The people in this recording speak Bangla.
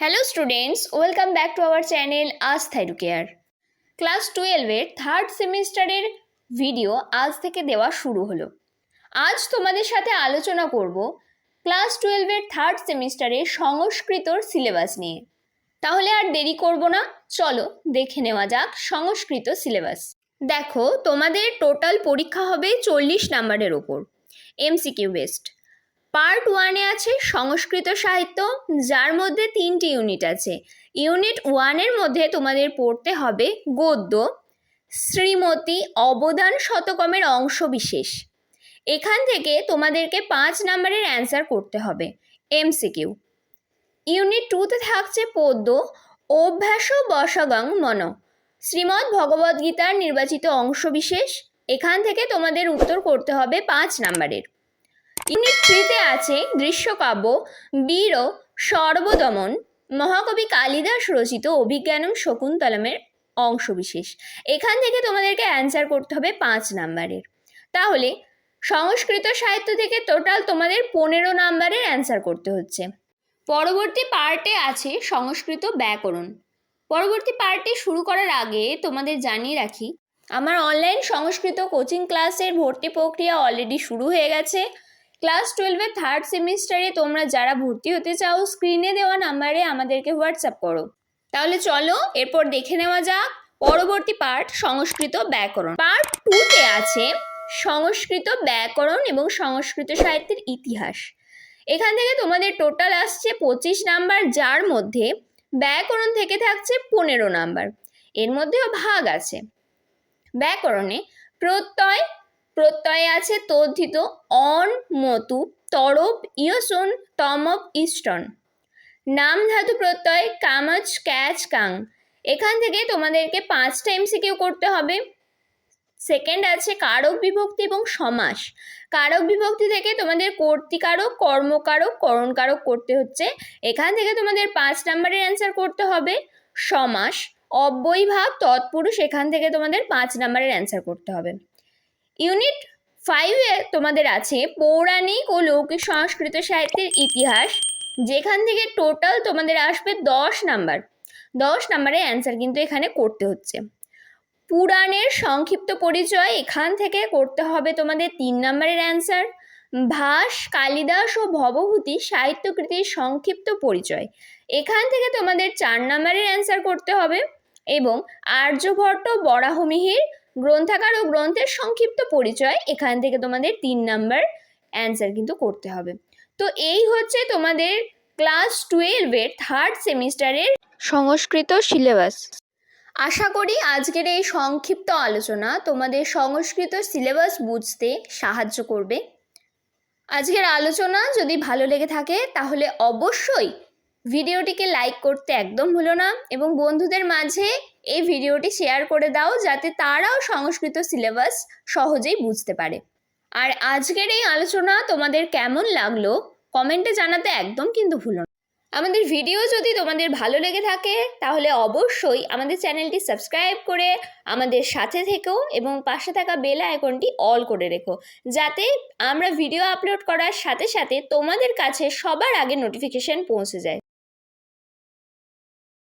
Hello students welcome back to our channel আজ থাইরু কেয়ার ক্লাস টুয়েলভের থার্ড সেমিস্টারের ভিডিও আজ থেকে দেওয়া শুরু হলো। আজ তোমাদের সাথে আলোচনা করব ক্লাস টুয়েলভের থার্ড সেমিস্টারের সংস্কৃতর সিলেবাস নিয়ে। তাহলে আর দেরি করব না, চলো দেখে নেওয়া যাক সংস্কৃত সিলেবাস দেখো, তোমাদের টোটাল পরীক্ষা হবে চল্লিশ নাম্বারের ওপর এমসিকিউ বেসড পার্ট ওয়ানে আছে সংস্কৃত সাহিত্য, যার মধ্যে তিনটি ইউনিট আছে। ইউনিট ওয়ানের মধ্যে তোমাদের পড়তে হবে গদ্য, শ্রীমতী অবদান শতকমের অংশ বিশেষ এখান থেকে তোমাদেরকে পাঁচ নাম্বারের অ্যান্সার করতে হবে এমসিকিউ ইউনিট টুতে থাকছে পদ্য, অভ্যাস বসগং মন। শ্রীমদ্ ভগবদ্গীতার নির্বাচিত অংশ বিশেষ এখান থেকে তোমাদের উত্তর করতে হবে পাঁচ নাম্বারের। ইউনিট থ্রিতে আছে দৃশ্যকাব্য, বীর সর্বদমন। মহাকবি কালিদাস রচিত অভিজ্ঞানম শকুন্তলমের অংশবিশেষ। এখান থেকে তোমাদেরকে অ্যান্সার করতে হবে পাঁচ নাম্বারের। তাহলে সংস্কৃত সাহিত্য থেকে টোটাল তোমাদের পনেরো নাম্বারের অ্যান্সার করতে হচ্ছে। পরবর্তী পার্টে আছে সংস্কৃত ব্যাকরণ। পরবর্তী পার্টে শুরু করার আগে তোমাদের জানিয়ে রাখি, আমার অনলাইন সংস্কৃত কোচিং ক্লাসের ভর্তি প্রক্রিয়া অলরেডি শুরু হয়ে গেছে। ক্লাস টুয়েলভের থার্ড সেমিস্টারে তোমরা যারা ভর্তি হতে চাও, স্ক্রিনে দেওয়া নাম্বারে আমাদেরকে হোয়াটসঅ্যাপ করো। তাহলে চলো, এরপর দেখে নেওয়া যাক পরবর্তী পার্ট সংস্কৃত ব্যাকরণ। পার্ট টুতে আছে সংস্কৃত ব্যাকরণ এবং সংস্কৃত সাহিত্যের ইতিহাস। এখান থেকে তোমাদের টোটাল আসছে পঁচিশ নাম্বার, যার মধ্যে ব্যাকরণ থেকে থাকছে পনেরো নাম্বার। এর মধ্যেও ভাগ আছে। ব্যাকরণে প্রত্যয় প্রত্যয়ে আছে তদ্ধিত অন মতু তরব ইয়সন তমব ইষ্টন। নাম ধাতু প্রত্যয় কামচ ক্যাচ কাং। এখান থেকে তোমাদেরকে পাঁচটা এমসিকিউ করতে হবে। সেকেন্ড আছে কারক বিভক্তি এবং সমাস। কারক বিভক্তি থেকে তোমাদের কর্তিকারক, কর্মকারক, করণকারক করতে হচ্ছে। এখান থেকে তোমাদের পাঁচ নাম্বারের অ্যান্সার করতে হবে। সমাস অব্যয়ভাব তৎপুরুষ, এখান থেকে তোমাদের পাঁচ নাম্বারের অ্যান্সার করতে হবে। ইউনিট ফাইভে তোমাদের আছে পৌরাণিক ও লৌকিক সংস্কৃত সাহিত্যের ইতিহাস, যেখান থেকে টোটাল তোমাদের আসবে দশ নাম্বার। দশ নাম্বারের অ্যান্সার কিন্তু এখানে করতে হচ্ছে। পুরাণের সংক্ষিপ্ত পরিচয় এখান থেকে করতে হবে তোমাদের তিন নম্বরের অ্যান্সার ভাস, কালিদাস ও ভবভূতি সাহিত্যকৃতির সংক্ষিপ্ত পরিচয়। এখান থেকে তোমাদের চার নম্বরের অ্যান্সার করতে হবে এবং আর্যভট্ট বরাহমিহির গ্রন্থাকার ও গ্রন্থের সংক্ষিপ্ত পরিচয়, এখান থেকে তোমাদের তিন নাম্বার অ্যান্সার কিন্তু করতে হবে। তো এই হচ্ছে তোমাদের ক্লাস টুয়েলভের থার্ড সেমিস্টারের সংস্কৃত সিলেবাস আশা করি আজকের এই সংক্ষিপ্ত আলোচনা তোমাদের সংস্কৃত সিলেবাস বুঝতে সাহায্য করবে। আজকের আলোচনা যদি ভালো লেগে থাকে, তাহলে অবশ্যই ভিডিওটিকে লাইক করতে একদম ভুলো না এবং বন্ধুদের মাঝে এই ভিডিওটি শেয়ার করে দাও যাতে তারাও সংস্কৃত সিলেবাস সহজেই বুঝতে পারে। আর আজকের এই আলোচনা তোমাদের কেমন লাগল কমেন্টে জানাতে একদম কিন্তু ভুলো না। আমাদের ভিডিও যদি তোমাদের ভালো লেগে থাকে তাহলে অবশ্যই আমাদের চ্যানেলটি সাবস্ক্রাইব করে আমাদের সাথে থেকো এবং পাশে থাকা বেল আইকনটি অল করে রেখো। যাতে আমরা ভিডিও আপলোড করার সাথে সাথে তোমাদের কাছে সবার আগে নোটিফিকেশন পৌঁছে যায়।